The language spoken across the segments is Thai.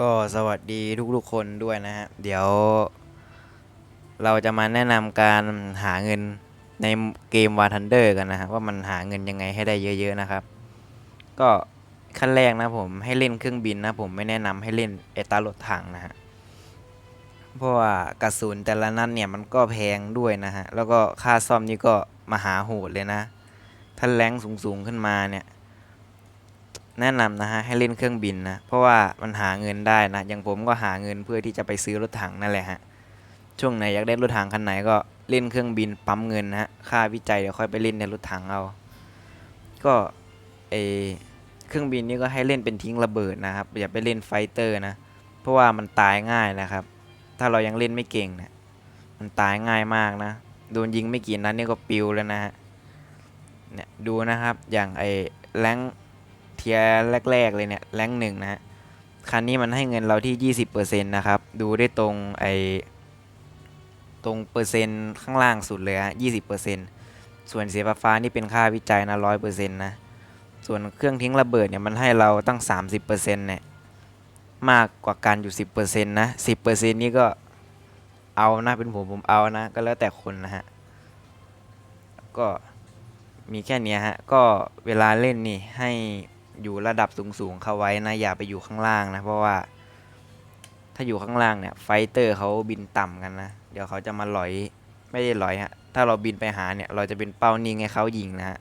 ก็สวัสดีทุกๆคนด้วยนะฮะ เดี๋ยว เราจะมาแนะนำการหาเงินในเกม War Thunder กันนะฮะว่ามันหาเงินยังไงให้ได้เยอะๆนะครับ ก็ขั้นแรกนะผมให้เล่นเครื่องบินนะผมไม่แนะนำให้เล่นเอตารถถังนะฮะ เพราะว่ากระสุนแต่ละนัดเนี่ยมันก็แพงด้วยนะฮะ แล้วก็ค่าซ่อมนี่ก็มหาโหดเลยนะ ถ้าแรงสูงๆขึ้นมาเนี่ย แนะนำนะฮะให้เล่นเครื่องบินนะ เพราะว่ามันหาเงินได้นะ อย่างผมก็หาเงินเพื่อที่จะไปซื้อรถถังนั่นแหละฮะ ช่วงไหนอยากได้รถถังคันไหนก็เล่นเครื่องบินปั๊มเงินนะฮะ ค่าวิจัยเดี๋ยวค่อยไปเล่นในรถถังเอา ก็เอเครื่องบินนี่ก็ให้เล่นเป็นทิ้งระเบิดนะครับ อย่าไปเล่นไฟเตอร์นะ เพราะว่ามันตายง่ายนะครับ ถ้าเรายังเล่นไม่เก่งเนี่ย มันตายง่ายมากนะ โดนยิงไม่กี่นัดนี่ก็ปิวแล้วนะฮะ เนี่ยดูนะครับ อย่างไอแรง ทียร์แรก ๆ เลยเนี่ย แรงหนึ่งนะฮะ คันนี้มันให้เงินเราที่ 20%นะครับ ดูได้ตรงไอตรงเปอร์เซ็นต์ข้างล่างสุดเลยฮะ20%ส่วนเสียฟ้านี่เป็นค่าวิจัยนะ100%นะ ส่วนเครื่องทิ้งระเบิดเนี่ยมันให้เราตั้ง 30%เนี่ย มากกว่าการอยู่ 10%นะ 10%นี่ก็เอานะเป็นผมผมเอานะ ก็แล้วแต่คนนะฮะ ก็มีแค่นี้ฮะ ก็เวลาเล่นนี่ให้ อยู่ระดับสูงๆเข้าไว้นะอย่าไปอยู่ข้างล่างนะ เพราะว่า ถ้าอยู่ข้างล่างเนี่ย ไฟเตอร์เขาบินต่ำกันนะ เดี๋ยวเขาจะมาลอยไม่ได้ลอยฮะถ้าเราบินไปหาเนี่ย เราจะเป็นเป้านิ่งให้เขายิงนะฮะ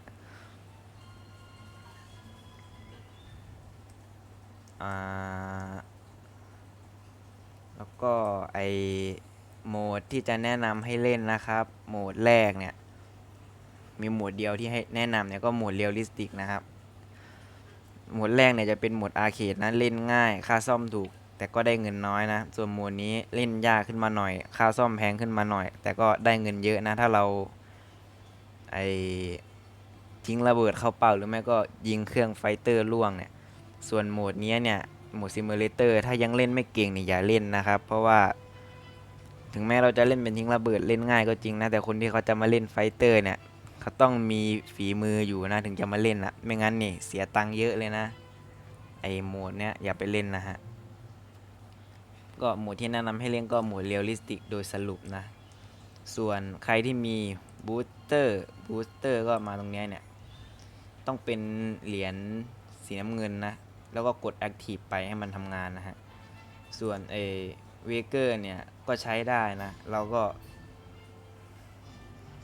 แล้วก็ไอโหมดที่จะแนะนำให้เล่นนะครับ โหมดแรกเนี่ย มีโหมดเดียวที่ให้แนะนำเนี่ยก็โหมดเรียลลิสติกนะครับ หมดแรกเนี่ยจะเป็นโหมดอาร์เคดนะเล่นง่าย ค่าซ่อมถูก แต่ก็ได้เงินน้อยนะ ส่วนโหมดนี้เล่นยากขึ้นมาหน่อย ค่าซ่อมแพงขึ้นมาหน่อย แต่ก็ได้เงินเยอะนะ ถ้าเราไอทิ้งระเบิดเข้าเป้าหรือไม่ก็ยิงเครื่องไฟเตอร์ล่วงเนี่ย ส่วนโหมดนี้เนี่ยโหมดซิมูเลเตอร์ถ้ายังเล่นไม่เก่งเนี่ยอย่าเล่นนะครับ เพราะว่า ถึงแม้เราจะเล่นเป็นทิ้งระเบิดเล่นง่ายก็จริงนะแต่คนที่เขาจะมาเล่นไฟเตอร์เนี่ย เขาต้องมีฝีมืออยู่นะถึงจะมาเล่นนะไม่งั้นนี่เสียตังค์เยอะเลยนะ ไอโหมดเนี้ยอย่าไปเล่นนะฮะ ก็โหมดที่แนะนำให้เล่นก็โหมดเรียลลิสติกโดยสรุปนะ ส่วนใครที่มีบูสเตอร์บูสเตอร์ก็มาตรงนี้เนี่ย ต้องเป็นเหรียญสีน้ำเงินนะ แล้วก็กด Active ไปให้มันทำงานนะฮะ ส่วนเอเวเกอร์เนี่ยก็ใช้ได้นะ เราก็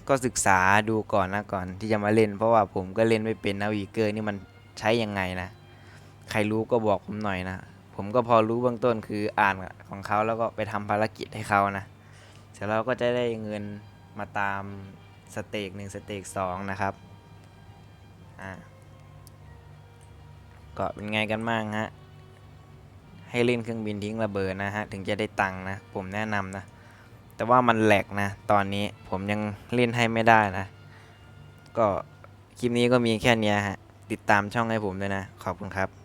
ก็ศึกษาดูก่อนนะก่อนที่จะมาเล่น เพราะว่าผมก็เล่นไม่เป็นนะวีเกอร์นี่มันใช้ยังไงนะ ใครรู้ก็บอกผมหน่อยนะ ผมก็พอรู้เบื้องต้นคืออ่านของเขาแล้วก็ไปทำภารกิจให้เขานะ เสร็จแล้วก็จะได้เงินมาตามสเต็กหนึ่งสเต็กสองนะครับ อ่าก็เป็นไงกันบ้างฮะ ให้เล่นเครื่องบินทิ้งระเบิดนะฮะ ถึงจะได้ตังค์นะ ผมแนะนำนะ แต่ว่ามันแหลกนะ ตอนนี้ผมยังเล่นให้ไม่ได้นะ ก็คลิปนี้ก็มีแค่นี้ฮะ ติดตามช่องให้ผมด้วยนะ ขอบคุณครับ